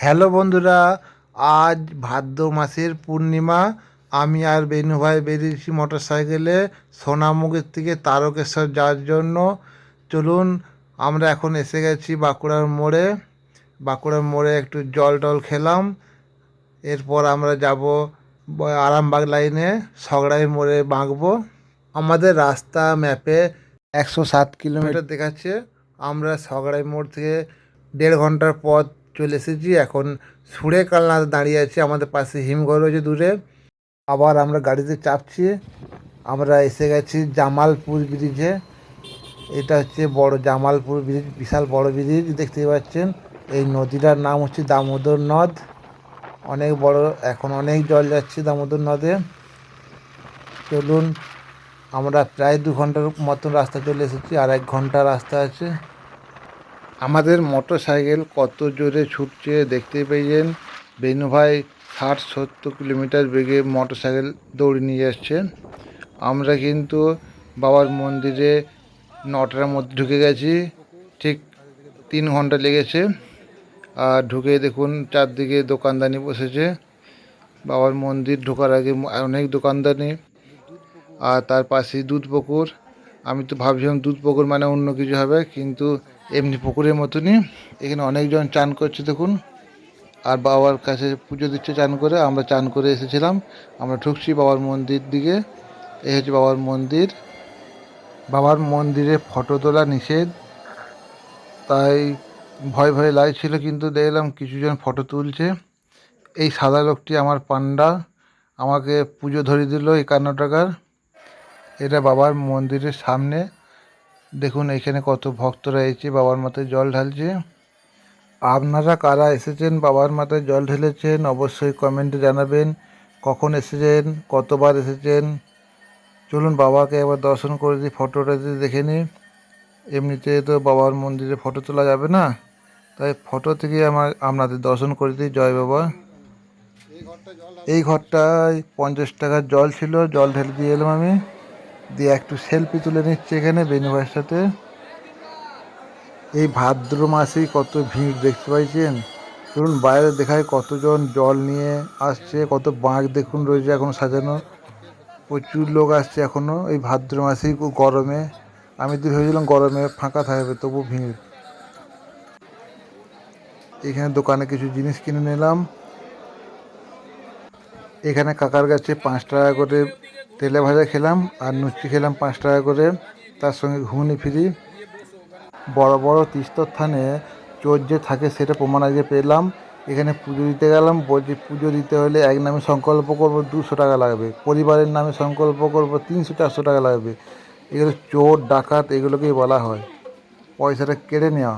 Hello বন্ধুরা, আজ ভাদ্র মাসের পূর্ণিমা। আমি আর বেনু ভাই বেরিয়েছি মোটর সাইকেলে সোনামুখের থেকে তারকেশ্বর যাওয়ার জন্য। চলুন, আমরা এখন এসে গেছি বাঁকুড়ার মোড়ে। বাঁকুড়ার মোড়ে একটু জল টল খেলাম। এরপর আমরা যাব আরামবাগ লাইনে সগড়াই মোড়ে বাঁকবো। আমাদের রাস্তা ম্যাপে একশো সাত কিলোমিটার দেখাচ্ছে। আমরা সগড়াই মোড় থেকে দেড় ঘণ্টার পথ চলে এসেছি। এখন সুরে কালনাতে দাঁড়িয়ে আছি আমাদের পাশে হিমঘর রয়েছে দূরে। আবার আমরা গাড়িতে চাপছি। আমরা এসে গেছি জামালপুর ব্রিজে এটা হচ্ছে বড় জামালপুর ব্রিজ বিশাল বড় ব্রিজ দেখতে পাচ্ছেন। এই নদীটার নাম হচ্ছে দামোদর নদ। অনেক বড়, এখন অনেক জল যাচ্ছে দামোদর নদে। চলুন, আমরা প্রায় দু ঘণ্টার মতন রাস্তা চলে এসেছি আর এক ঘণ্টা রাস্তা আছে। আমাদের মোটর সাইকেল কত জোরে ছুটছে দেখতেই পেয়েছেন। বেনু ভাই ষাট সত্তর কিলোমিটার বেগে মোটর সাইকেল দৌড়ে নিয়ে যাচ্ছে আমরা কিন্তু বাবার মন্দিরে নটার মধ্যে ঢুকে গেছি। ঠিক তিন ঘণ্টা লেগেছে। আর ঢুকে দেখুন চারদিকে দোকানদানি বসেছে। বাবার মন্দির ঢোকার আগে অনেক দোকানদানি। আর তার পাশেই দুধ পুকুর। আমি তো ভাবছিলাম দুধ পুকুর মানে অন্য কিছু হবে, কিন্তু এমনি পুকুরের মতনই। এখানে অনেকজন চান করছে, দেখুন। আর বাবার কাছে পুজো দিচ্ছে, চান করে। আমরা চান করে এসেছিলাম। আমরা ঢুকছি বাবার মন্দির দিকে। এই হচ্ছে বাবার মন্দির। বাবার মন্দিরে ফটো তোলা নিষেধ। তাই ভয় ভয় লাগছিল, কিন্তু দেখলাম কিছুজন ফটো তুলছে। এই সাদা লোকটি আমার পান্ডা। আমাকে পুজো ধরিয়ে দিল একান্ন টাকার। এটা বাবার মন্দিরের সামনে। দেখুন, এখানে কত ভক্তরা এসেছে বাবার মাথায় জল ঢালছে। আপনারা কারা এসেছেন, বাবার মাথায় জল ঢেলেছেন, অবশ্যই কমেন্টে জানাবেন, কখন এসেছেন, কতবার এসেছেন। চলুন, বাবাকে একবার দর্শন করে দিই ফটোটা দিয়ে দেখে নিই। এমনিতে তো বাবার মন্দিরে ফটো তোলা যাবে না, তাই ফটো থেকে আমার, আপনাদের দর্শন করে দিই। জয় বাবা। এই ঘরটায় পঞ্চাশ টাকার জল ছিল, জল ঢেলে দিয়ে এলাম আমি। দিয়ে একটু সেলফি তুলে নিচ্ছে এখানে বেনু ভাইয়ের সাথে। এই ভাদ্র মাসেই কত ভিড় দেখতে পাইছেন? ধরুন বাইরে দেখায় কতজন জল নিয়ে আসছে, কত বাঁক দেখুন রয়েছে এখন সাজানো। প্রচুর লোক আসছে এখনও এই ভাদ্র মাসেই গরমে। আমি তো ভেবেছিলাম গরমে ফাঁকা থাকবে, তবু ভিড়। এখানে দোকানে কিছু জিনিস কিনে নিলাম। এখানে কাকার কাছে পাঁচ টাকা করে তেলে ভাজা খেলাম, আর লুচি খেলাম পাঁচ টাকা করে। তার সঙ্গে ঘুগনি ফ্রি। বড় বড় তীর্থস্থানে চোর যে থাকে সেটা প্রমাণ আজকে পেলাম। এখানে পুজো দিতে গেলাম। বলছি, পুজো দিতে হলে এক নামে সংকল্প করব, দুশো টাকা লাগবে। পরিবারের নামে সংকল্প করব, তিনশো চারশো টাকা লাগবে। এগুলো চোর, ডাকাত, এগুলোকেই বলা হয়। পয়সাটা কেড়ে নেওয়া